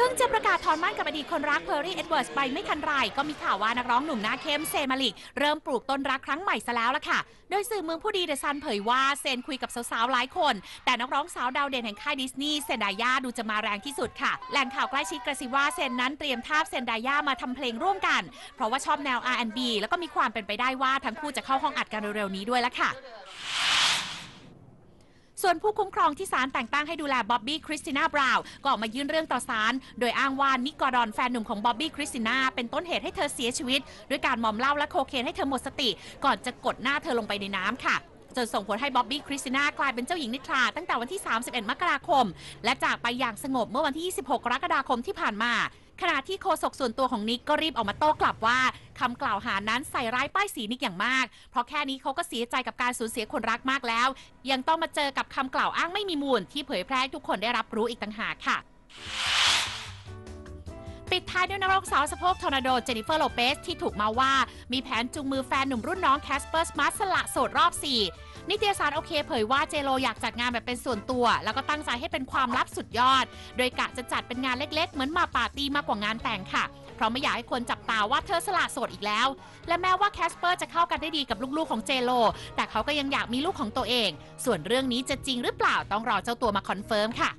เพิ่งจะประกาศถอนมั่นกับอดีตคนรักเพอร์รี่เอ็ดเวิร์สไปไม่ทันไร ก็มีข่าวว่านักร้องหนุ่มหน้าเข้มเซมาลิก เริ่มปลูกต้นรักครั้งใหม่ซะแล้วล่ะค่ะ โดยสื่อเมืองผู้ดีเดอะซันเผยว่าเซนคุยกับสาวๆ หลายคน แต่นักร้องสาวดาวเด่นแห่งค่ายดิสนีย์เซนดายาดูจะมาแรงที่สุดค่ะ แหล่งข่าวใกล้ชิดกระซิบว่าเซนนั้นเตรียมทาบเซนดายามาทำเพลงร่วมกัน เพราะว่าชอบแนว R&B แล้วก็มีความเป็นไปได้ว่าทั้งคู่จะเข้าห้องอัดกันเร็วๆนี้ด้วยล่ะค่ะ ส่วนผู้คุ้มครองที่ศาลแต่งตั้งให้ดูแลบ๊อบบี้คริสติน่าบราวน์ก็ออกมายื่นเรื่องต่อศาลโดยอ้างว่านิกกอร์ดอนแฟนหนุ่มของบ๊อบบี้คริสติน่าเป็นต้นเหตุให้เธอเสียชีวิตด้วยการมอมเหล้าและโคเคนให้เธอหมดสติ ก่อนจะกดหน้าเธอลงไปในน้ำค่ะจนส่งผลให้บ๊อบบี้คริสติน่ากลายเป็นเจ้าหญิงนิทราตั้งแต่วันที่ 31 มกราคม และจากไปอย่างสงบเมื่อวันที่ 26 กรกฎาคมที่ผ่านมา ขณะที่โฆษกส่วนตัวของนิกก็รีบออกมาโต้กลับว่าคำกล่าวหานั้นใส่ร้ายป้ายสีนิกอย่างมาก เพราะแค่นี้เขาก็เสียใจกับการสูญเสียคนรักมากแล้ว ยังต้องมาเจอกับคำกล่าวอ้างไม่มีมูล ที่เผยแพร่ให้ทุกคนได้รับรู้อีกต่างหากค่ะ ปิดท้ายด้วยนักร้องสาวสะโพกทอร์นาโด เจนิเฟอร์โลเปสที่ถูกมาว่า มีแผนจูงมือแฟนหนุ่มรุ่นน้องแคสเปอร์สมาร์สละโสดรอบ 4 นิตยสารโอเคเผยว่าเจโลอยากจัดงานแบบเป็นส่วนตัว แล้วก็ตั้งใจให้เป็นความลับสุดยอด โดยกะจะจัดเป็นงานเล็กๆ เหมือนมาปาร์ตี้มากกว่างานแต่งค่ะเพราะไม่อยากให้คนจับตาว่าเธอสละโสดอีกแล้ว และแม้ว่าแคสเปอร์จะเข้ากันได้ดีกับลูกๆของเจโล แต่เขาก็ยังอยากมีลูกของตัวเอง ส่วนเรื่องนี้จะจริงหรือเปล่าต้องรอเจ้าตัวมาคอนเฟิร์มค่ะ